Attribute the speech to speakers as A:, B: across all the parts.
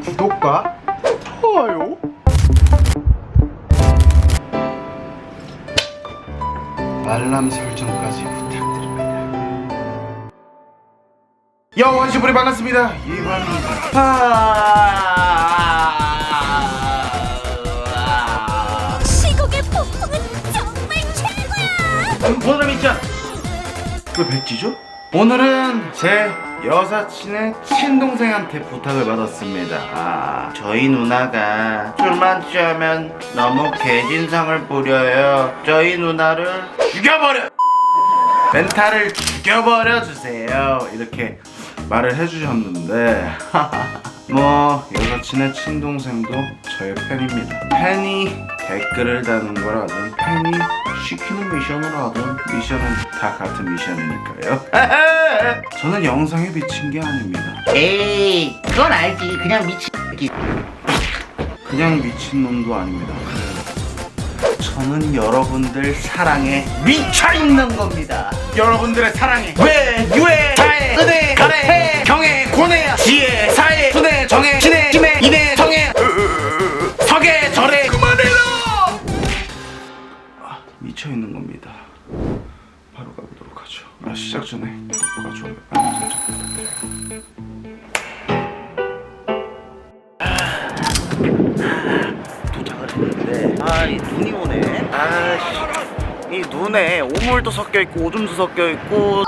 A: 구독과 좋아요. 알람 설정까지 부탁드립니다. 여원시불이 반갑습니다. 이관입니다. 아~
B: 시국의 폭풍은 정말 최고야!
A: 미션 왜 백지죠? 오늘은 제 여사친의 친동생한테 부탁을 받았습니다. 아, 저희 누나가 술만 취하면 너무 개진상을 부려요. 저희 누나를 죽여버려! 멘탈을 죽여버려 주세요. 이렇게 말을 해주셨는데 뭐 여사친의 친동생도 저의 팬입니다. 팬이 댓글을 다는 거라든 팬이 시키는 미션을 하든 미션은 다 같은 미션이니까요. 저는 영상에 비친 게 아닙니다.
C: 에이 그건 알지. 그냥 미친 새끼.
A: 그냥 미친놈도 아닙니다. 저는 여러분들 사랑에 미쳐있는 겁니다. 여러분들의 사랑에. 왜 유해 자해 은혜 가래 해 경애 고뇌 지혜 사해 순혜 정혜 신혜 힘혜 인혜 정혜 석에 절에. 그만 아, 미쳐있는 겁니다. 바로 가보도록 하죠. 아, 시작 전에 구독과 좋아요 알람 설정 부탁드려요 도착을 했는데 아이 눈이 오네. 아씨. 이 눈에 오물도 섞여 있고 오줌도 섞여 있고.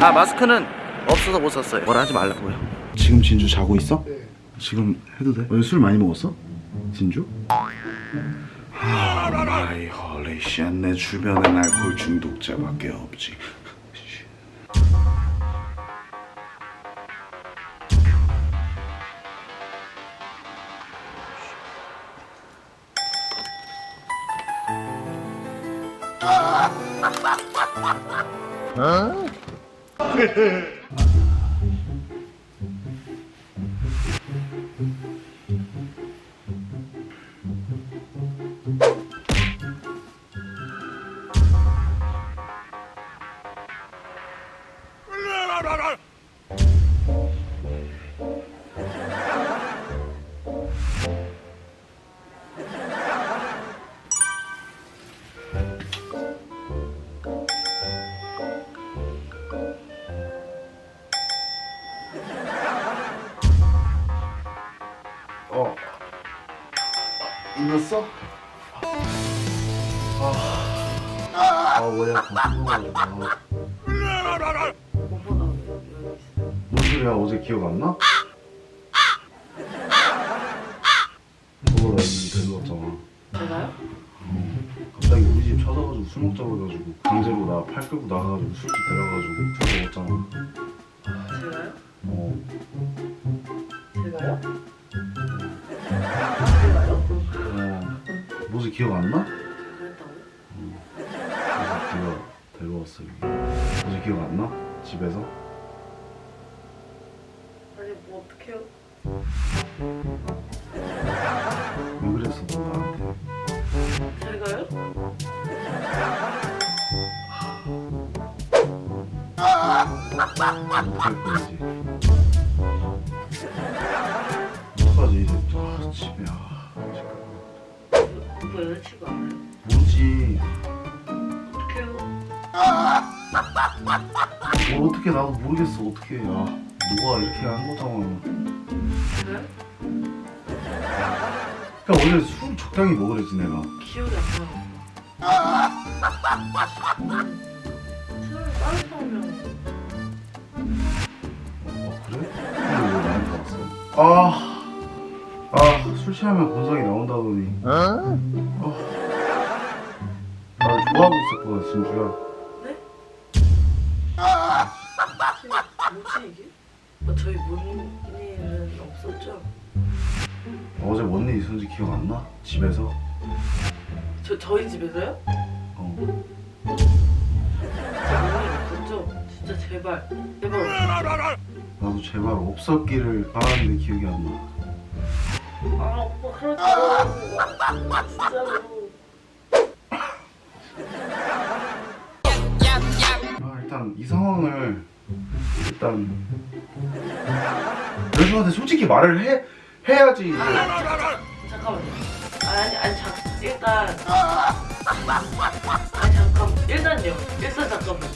A: 아 마스크는 없어서 못 샀어요. 뭐라 하지 말라고요? 지금 진주 자고 있어? 네. 지금 해도 돼? 왜 술 많이 먹었어? 진주? 아 마이 홀리 쉣내 주변엔 알코올 중독자밖에 없지 어 아, 아 뭐야 무슨 소리야 어제 기억 안 나? 그거 나 있는 데려왔잖아
D: 제가요?
A: 갑자기 우리 집 찾아가지고 술 먹자고 해가지고 강제로 나 팔 끌고 나가가지고 술집 데려가가지고 술 먹었잖아
D: 제가요?
A: 어
D: 제가요? 제가요?
A: 어, 뭐지 기억 안 나? 기 기억 안 나? 집에서?
D: 아니 뭐 어떡해요?
A: 왜 그랬어 너 나한테
D: 제가요?
A: 못할 거지 어떡하지 이제 아 집에 아 잠깐만
D: 오빠 여자친구 알아요?
A: 뭐지
D: 어떡해요?
A: 뭘 어떻게 나도 모르겠어 어떻게 야 누가 이렇게 한 거잖아
D: 제가요?
A: 그러니까 원래 술 적당히 먹으랬지 내가
D: 기억이 안 나요 술을 따로 먹으면
A: 어 그래? 근데 왜 나한테 왔어? 아, 아, 술 취하면 본성이 나온다더니. 어? 날 좋아하고 있었구나, 진주야.
D: 저희 뭔 일은 없었죠?
A: 어제 뭔 일 있었는지 기억 안 나? 집에서?
D: 저 저희 집에서요?
A: 어.
D: 없었죠? 진짜 제발 제발?
A: 나도 제발 없었기를 바라는데 기억이 안 나.
D: 아 오빠 그러지 마 진짜로
A: 일단 여자한테 솔직히 말을 해 해야지.
D: 잠깐만요. 아니 아니 잠 일단 아니 잠깐 일단요. 일단 잠깐만.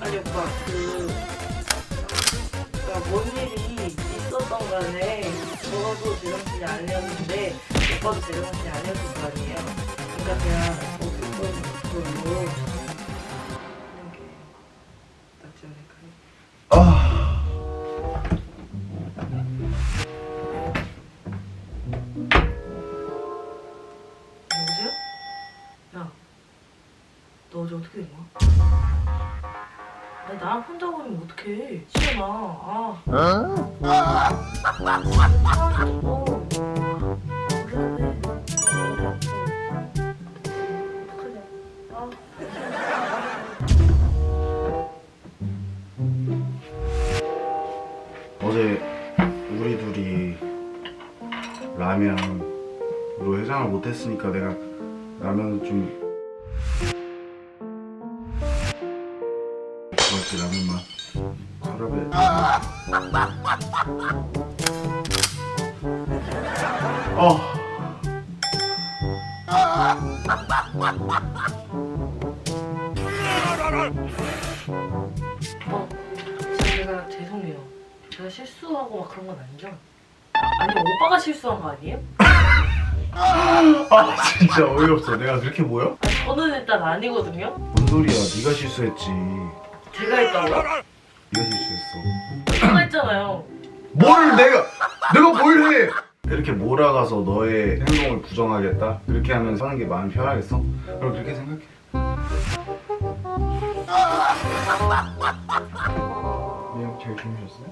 D: 아니 오빠 그 그러니까 뭔 일이 있었던 간에 저도 제정신이 아니었는데 오빠도 제정신이 아니었을 거 아니에요. 그러니까 그냥 어떤 걸로
A: 아.
D: 여보세요? 야, 너 어제 어떻게 된 거야? 나랑 혼자 보면 어떡해 지현아 아 사람이
A: 해장을 못했으니까 내가 라면을 좀 그렇지 라면 맛 잘하네 어
D: 어, 진짜 제가 죄송해요 제가 실수하고 막 그런 건 아니죠? 아니 오빠가 실수한 거 아니에요?
A: 아 진짜 어이없어 내가 그렇게 보여?
D: 저는 일단 아니거든요
A: 뭔 소리야 네가 실수했지
D: 제가 했다고요?
A: 네가 실수했어
D: 제가 했잖아요
A: 뭘 내가 내가 뭘 해? 이렇게 몰아가서 너의 행동을 부정하겠다? 그렇게 하면 사는 게 마음 편하겠어? 그럼 그렇게 생각해.
E: 미역 잘 주무셨어요?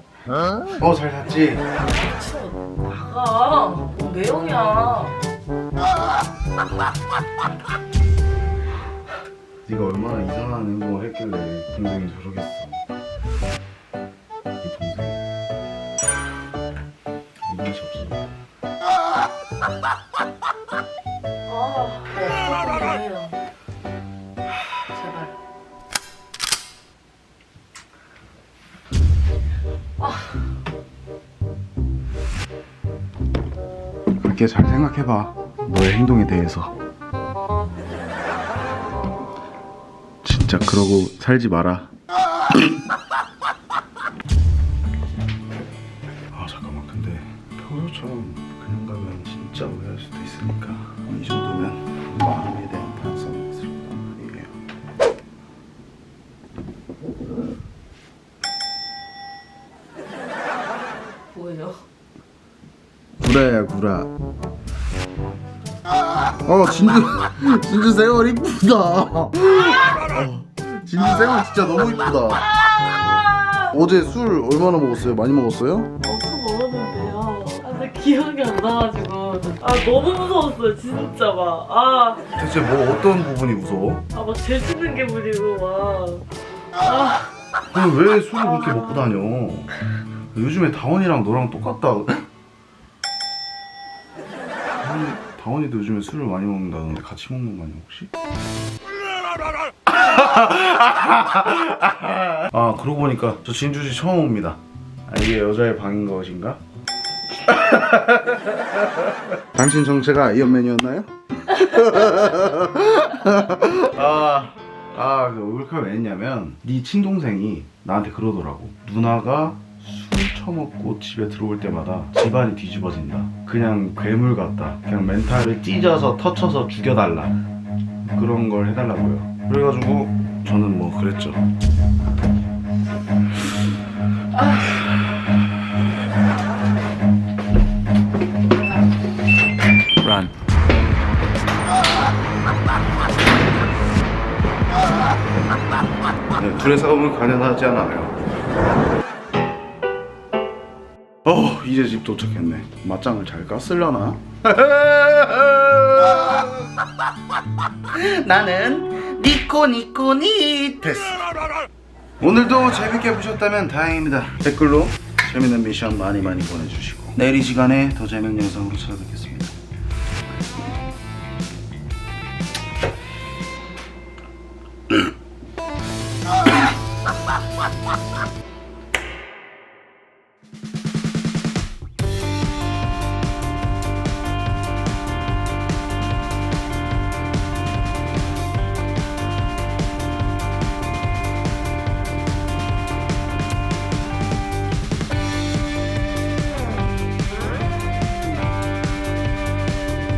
A: 어, 잘 잤지?
D: 미쳐 나가 뭔 매형이야
A: 네가 얼마나 이상한 행동을 했길래 동생이 저러겠어. 그렇게 잘 생각해봐. 너의 행동에 대해서. 진짜 그러고 살지 마라. 아 잠깐만 근데 평소처럼 그냥 가면 진짜 오해할 수도 있으니까 이 정도면 마음에 대한 구라. 어 진주 진주 생얼 이쁘다. 어, 진주 생얼 진짜 너무 이쁘다. 어제 술 얼마나 먹었어요? 많이 먹었어요?
D: 엄청 먹었는데요. 아, 근데 기억이 안 나가지고. 아, 너무 무서웠어요, 진짜 막. 아,
A: 대체 뭐 어떤 부분이 무서워?
D: 아, 막 재치는 게 무리고, 막. 아,
A: 그럼 왜 술을 그렇게 먹고 다녀? 요즘에 다원이랑 너랑 똑같다. 다원이, 다원이도 요즘에 술을 많이 먹는다는데 같이 먹는 거 아니야 혹시? 아 그러고 보니까 저 진주씨 처음 옵니다. 아, 이게 여자의 방인 것인가? 당신 정체가 아이언맨이었나요? 아, 아, 그 울컥 왜 했냐면 네 친동생이 나한테 그러더라고. 누나가 술 처먹고 집에 들어올 때마다 집안이 뒤집어진다. 그냥 괴물 같다. 그냥 멘탈을 찢어서 터쳐서 죽여달라. 그런 걸 해달라고요. 그래가지고 저는 뭐 그랬죠. Run. 네, 둘의 싸움은 가능하지 않아요. 어, 이제 집 도착했네. 맞짱을 잘 깠으려나? 나는 니코 니코니 됐어. 오늘도 재밌게 보셨다면 다행입니다. 댓글로 재밌는 미션 많이 많이 보내주시고 내일 이 시간에 더 재밌는 영상으로 찾아뵙겠습니다.